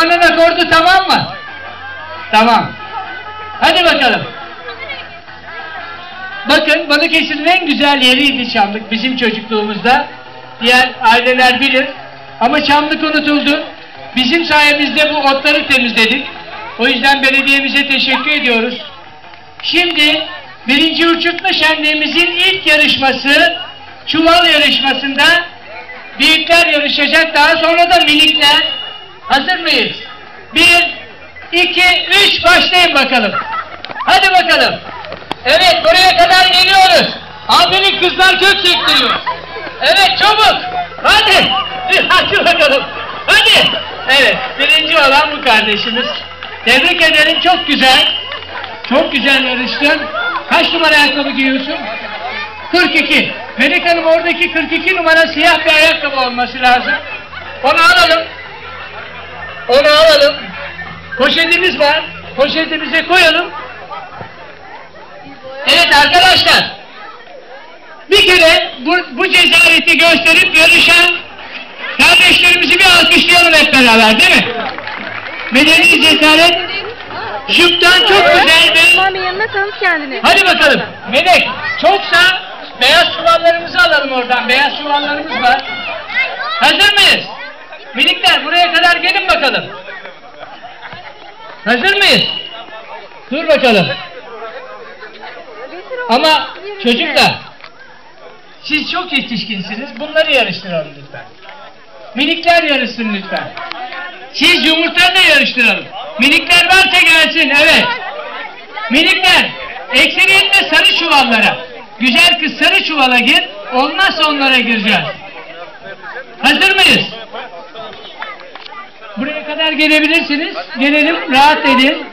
Kemanın akordu tamam mı? Tamam. Hadi bakalım. Bakın Balıkesir'in en güzel yeriydi Çamlık bizim çocukluğumuzda. Diğer aileler bilir. Ama Çamlık unutuldu. Bizim sayemizde bu otları temizledik. O yüzden belediyemize teşekkür ediyoruz. Şimdi birinci uçurtma şenliğimizin ilk yarışması çuval yarışmasında büyükler yarışacak. Daha sonra da minikler. Hazır mıyız? Bir, iki, üç başlayın bakalım. Hadi bakalım. Evet buraya kadar geliyoruz. Aferin kızlar kök sektiriyor. Evet çabuk. Hadi. Hadi bakalım. Hadi. Evet birinci olan bu kardeşimiz. Tebrik ederim çok güzel. Çok güzel yarıştın. Kaç numara ayakkabı giyiyorsun? 42. Melek Hanım oradaki 42 numara siyah bir ayakkabı olması lazım. Onu alalım. Onu alalım. Poşetimiz var. Poşetimize koyalım. Evet arkadaşlar. Bir kere bu, bu cesareti gösterip yarışan kardeşlerimizi bir alkışlayalım hep beraber değil mi? Medeni cesaret şıptan çok güzel bir... Mami yanına tanıt kendini. Hadi bakalım. Melek çoksa beyaz çuvallarımızı alalım oradan. Beyaz çuvallarımız var. Hazır mıyız? Minikler buraya kadar gelin bakalım. Hazır mıyız? Dur bakalım. Ama çocuklar siz çok yetişkinsiniz. Bunları yarıştıralım lütfen. Minikler yarışsın lütfen. Siz yumurtayla yarıştıralım. Minikler varsa gelsin. Evet. Minikler ekseriyetle sarı çuvallara. Güzel kız sarı çuvala gir. Olmazsa onlara gireceğiz. Hazır mıyız? Buraya kadar gelebilirsiniz. Gelelim rahat edin.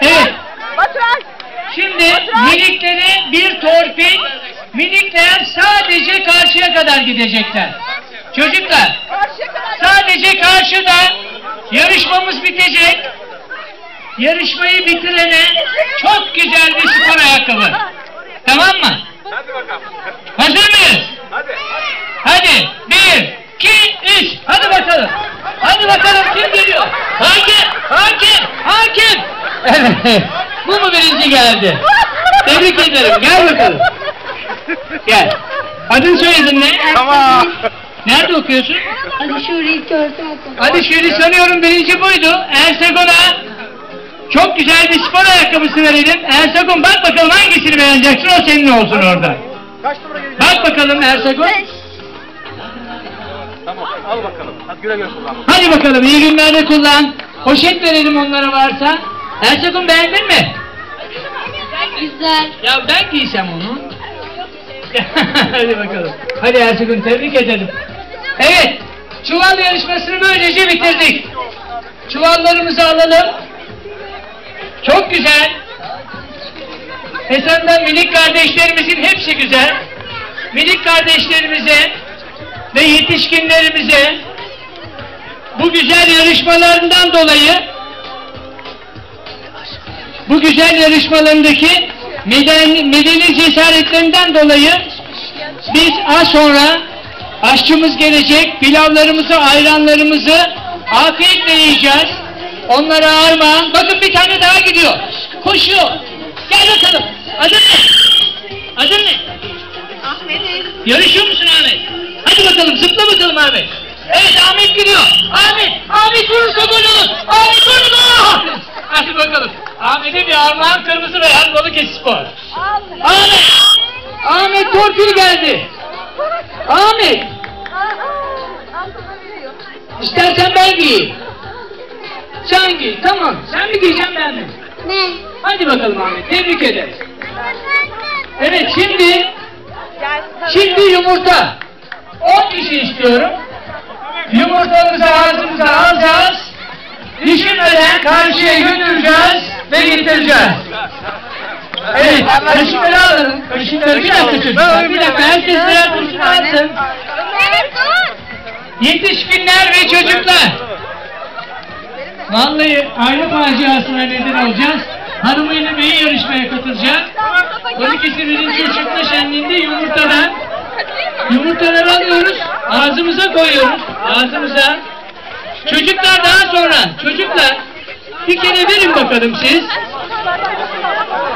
Evet. Şimdi minikleri bir torpil, minikler sadece karşıya kadar gidecekler. Çocuklar, sadece karşıda yarışmamız bitecek. Yarışmayı bitirene çok güzel bir spor ayakkabı. Tamam mı? Hadi bakalım. Hazır mıyız? Hadi. Hadi bir, iki, üç. Hadi bakalım. Hadi bakalım kim geliyor? Hakim, hakim, hakim. Evet. Bu mu birinci geldi? Tebrik ederim. Gel bakalım. Gel. Adın soyadın ne? Tamam. Nerede okuyorsun? Hadi şurayı gördüm okudum. Hadi şöyle sanıyorum birinci buydu. Ersegon'a çok güzel bir spor ayakkabısı verelim. Ersegon bak bakalım hangisini beğeneceksin o senin olsun orada. Kaç numara gelecek? Bak bakalım Ersegon. Tamam. Al bakalım. Hadi güle güle kullan. Hadi bakalım iyi günlerde kullan. Poşet verelim onlara varsa. Ersekun beğendin mi? Güzel. Ya ben giysem onu. Hadi bakalım. Hadi Ersekun tebrik edelim. Evet. Çuval yarışmasını böylece bitirdik. Çuvallarımızı alalım. Çok güzel. Esen'den minik kardeşlerimizin hepsi güzel. Minik kardeşlerimize ve yetişkinlerimize bu güzel yarışmalarından dolayı bu güzel yarışmalarındaki medeni, medeni cesaretlerinden dolayı biz az sonra aşçımız gelecek, pilavlarımızı, ayranlarımızı afiyetle yiyeceğiz. Onlara armağan. Bakın bir tane daha gidiyor. Koşuyor. Gel bakalım. Adın ne? Adın ne? Ahmet'im. Yarışıyor musun Ahmet? Bakalım zıpla bakalım Ahmet. Evet Ahmet gidiyor. Ahmet, Ahmet vurursa gol olur. Ahmet vurdu. Hadi bakalım. Ahmet'e bir armağan kırmızı beyaz Balıkesir spor. Ahmet, Ahmet torpil geldi. Ahmet, istersen ben giyeyim. Sen giy, tamam. Sen mi giyeceksin ben mi? Ne? Hadi bakalım Ahmet, tebrik ederiz. Evet şimdi Şimdi yumurta. 10 kişi istiyorum. Yumurtamızı ağzımıza alacağız. Düşünmeden karşıya götüreceğiz ve getireceğiz. Evet, kaşıkları alın. Kaşıkları bir dakika çocuklar. Bir dakika, herkes birer kurşun alsın. Yetişkinler ve çocuklar. Vallahi aile faciasına neden olacağız. Hanımıyla beyi yarışmaya katılacak. Balıkesir birinci uçurtma şenliğinde yumurtadan yumurtaları alıyoruz, ağzımıza koyuyoruz, ağzımıza. Çocuklar sonra çocuklar bir kere verin bakalım siz.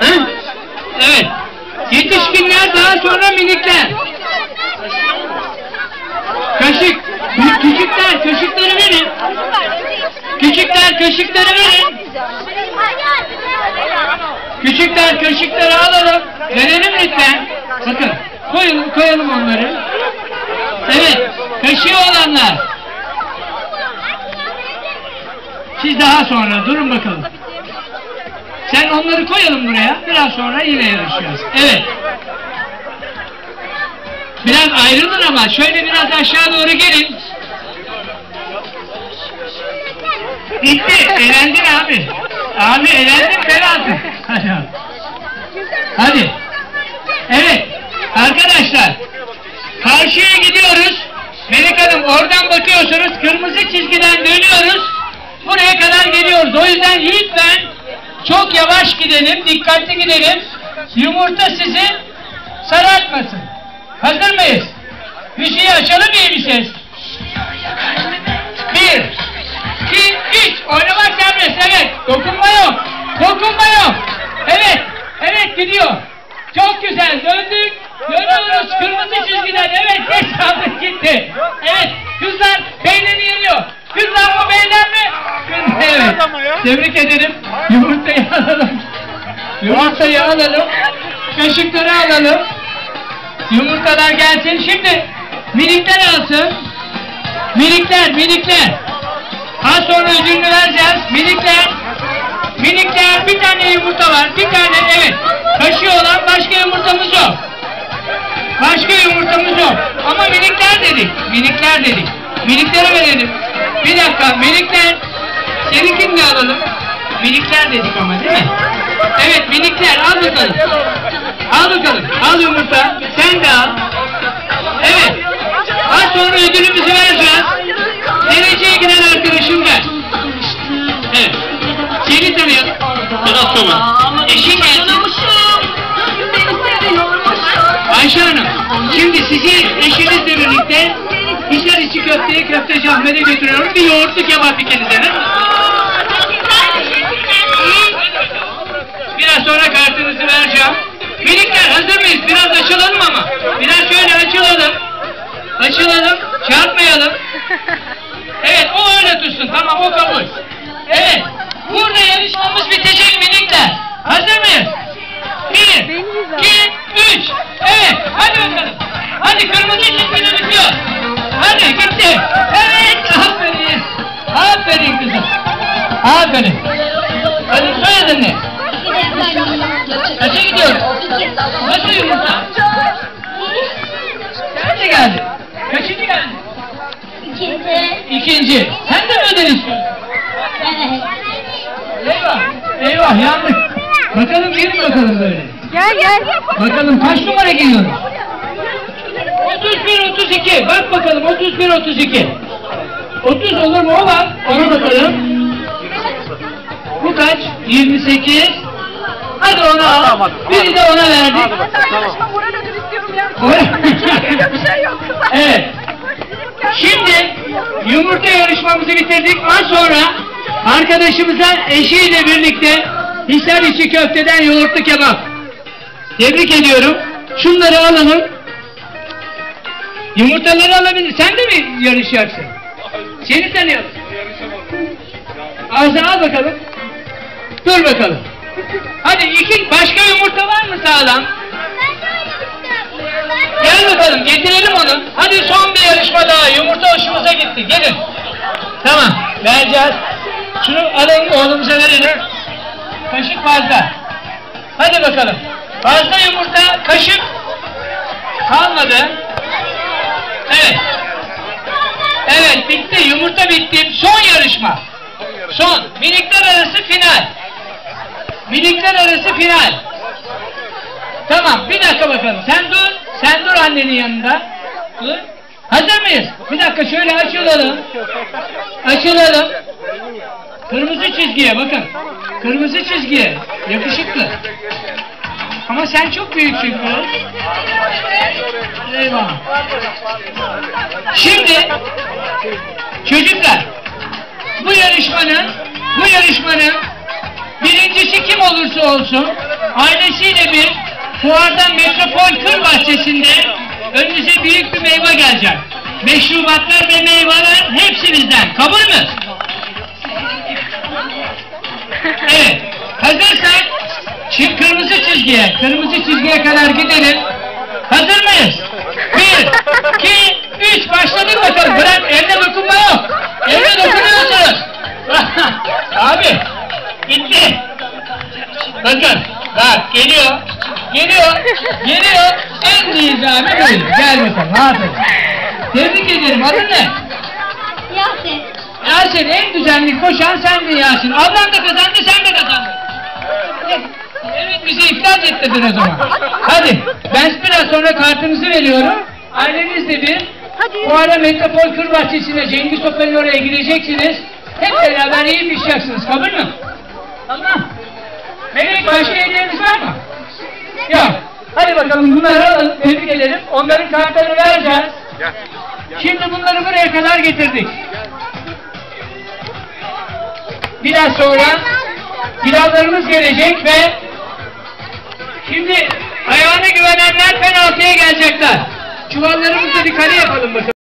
Hı? Evet. Yetişkinler daha sonra minikler. Kaşık. Kü- Küçükler kaşıkları verin. Küçükler kaşıkları verin. Küçükler kaşıkları alalım. Koyalım, koyalım onları. Evet. Kaşığı olanlar. Siz daha sonra durun bakalım. Sen onları koyalım buraya. Biraz sonra yine yarışacağız. Evet. Biraz ayrılın ama şöyle biraz aşağı doğru gelin. Bitti. Eğlendin abi. Abi eğlendin penaltı. Hadi. Hadi. Evet. Arkadaşlar. Karşıya gidiyoruz. Melek Hanım oradan bakıyorsunuz. Kırmızı çizgiden dönüyoruz. Buraya kadar geliyoruz. O yüzden lütfen çok yavaş gidelim. Dikkatli gidelim. Yumurta sizi sarartmasın. Hazır mıyız? Müziği açalım iyi bir ses. Bir, iki, üç. Oynamak serbest. Evet. Dokunma yok. Dokunma yok. Evet. Evet gidiyor. Çok güzel. Döndük. Dönüyoruz. Kırmızı çizgiden. Evet. Geç kaldık gitti. Evet. Kızlar beynini yeniyor. Kızlar mı beyler mi? Kız- Evet. Tebrik ederim. Yumurtayı alalım. Yumurtayı alalım. Kaşıkları alalım. Yumurtalar gelsin. Şimdi minikler alsın. Minikler, minikler. Az sonra ödülünü vereceğiz. Minikler. Minikler bir tane yumurta var. Bir tane evet. Kaşığı olan başka yumurtamız yok. Başka yumurtamız yok. Ama minikler dedik. Minikler dedik. Miniklere verelim. Bir dakika minikler. Seninkini de alalım. Minikler dedik ama değil mi? Evet minikler al bakalım. Al bakalım. Al yumurta. Sen de al. Evet. Az sonra ödülümüzü vereceğiz. Dereceye giden arkadaşım gel. Evet. Seni tanıyalım. Sedat Çoban. Sizi eşinizle birlikte Hisar içi köfteye köfteci Ahmet'e götürüyorum. Bir yoğurtlu kebap ikinize. Biraz sonra kartınızı vereceğim. Minikler hazır mıyız? Biraz açılalım ama. Biraz şöyle açılalım. Açılalım. Çarpmayalım. Evet o öyle tutsun. Tamam o kabul. Evet. Burada yarışmamız bitecek minikler. Hazır mıyız? Bir, iki, Aferin. Hadi soyadın ne? Kaça gidiyoruz? Nasıl yumurta? Nerede geldi? Kaçıncı geldi? İkinci. Sen de mi istiyorsun? Eyvah. Eyvah yandık. Bakalım gelin bakalım böyle. Gel gel. Bakalım kaç numara geliyoruz? 31 32. Bak bakalım 31 32. 30 olur mu o var? Ona bakalım. Bu kaç? 28. Hadi ona al. Tamam. Biri de ona verdik. Tamam. Moral ödül istiyorum ya. Bir şey yok. Evet. Şimdi yumurta yarışmamızı bitirdik. Az sonra arkadaşımıza eşiyle birlikte Hisar içi köfteden yoğurtlu kebap. Tebrik ediyorum. Şunları alalım. Yumurtaları alabilir. Sen de mi yarışacaksın? Seni tanıyalım. Ağzına al bakalım. Dur bakalım. Hadi iki başka yumurta var mı sağlam? Gel bakalım getirelim onu. Hadi son bir yarışma daha. Yumurta hoşumuza gitti. Gelin. Tamam. Vereceğiz. Şunu alalım oğlumuza verelim. Kaşık fazla. Hadi bakalım. Fazla yumurta, kaşık kalmadı. Evet. Evet bitti. Yumurta bitti. Son yarışma. Son. Minikler arası final. Minikler arası final. Tamam bir dakika bakalım. Sen dur. Sen dur annenin yanında. Dur. Hazır mıyız? Bir dakika şöyle açılalım. Açılalım. Kırmızı çizgiye bakın. Kırmızı çizgiye. Yakışıklı. Ama sen çok büyüksün kız. Eyvah. Şimdi çocuklar bu yarış yarışmanın, bu yarışmanın birincisi kim olursa olsun ailesiyle bir fuardan Metropol Kır Bahçesi'nde önünüze büyük bir meyve gelecek. Meşrubatlar ve meyveler hepsi bizden. Kabul mü? Evet. Hazırsak şimdi kırmızı çizgiye, kırmızı çizgiye kadar gidelim. Hazır mıyız? Bir, iki, üç. Başladık bakalım. Bırak evde dokunma yok. Evde dokunuyorsunuz. Abi. Gitti. Bakın. Bak geliyor. Geliyor. Geliyor. En nizami buyur. Gel bakalım. Aferin. Tebrik ederim. Adın ne? Yasin. Yasin en düzenli koşan sendin Yasin. Ablan da kazandı sen de kazandın. Evet bizi iflas ettirdin o zaman. Hadi ben biraz sonra kartınızı veriyorum. Ailenizle bir bu ara Metropol Kır Bahçesi'ne Cengiz Topal'in oraya gideceksiniz. Hep beraber iyi pişeceksiniz. Kabul mü? Tamam. Melek başka hediyeniz var mı? Yok. Hadi bakalım bunları alın. Tebrik ederim. Onların kartlarını vereceğiz. Gel. Şimdi bunları buraya kadar getirdik. Biraz sonra pilavlarımız gelecek ve şimdi ayağına güvenenler penaltıya gelecekler. Çuvallarımızda bir kale yapalım bakalım.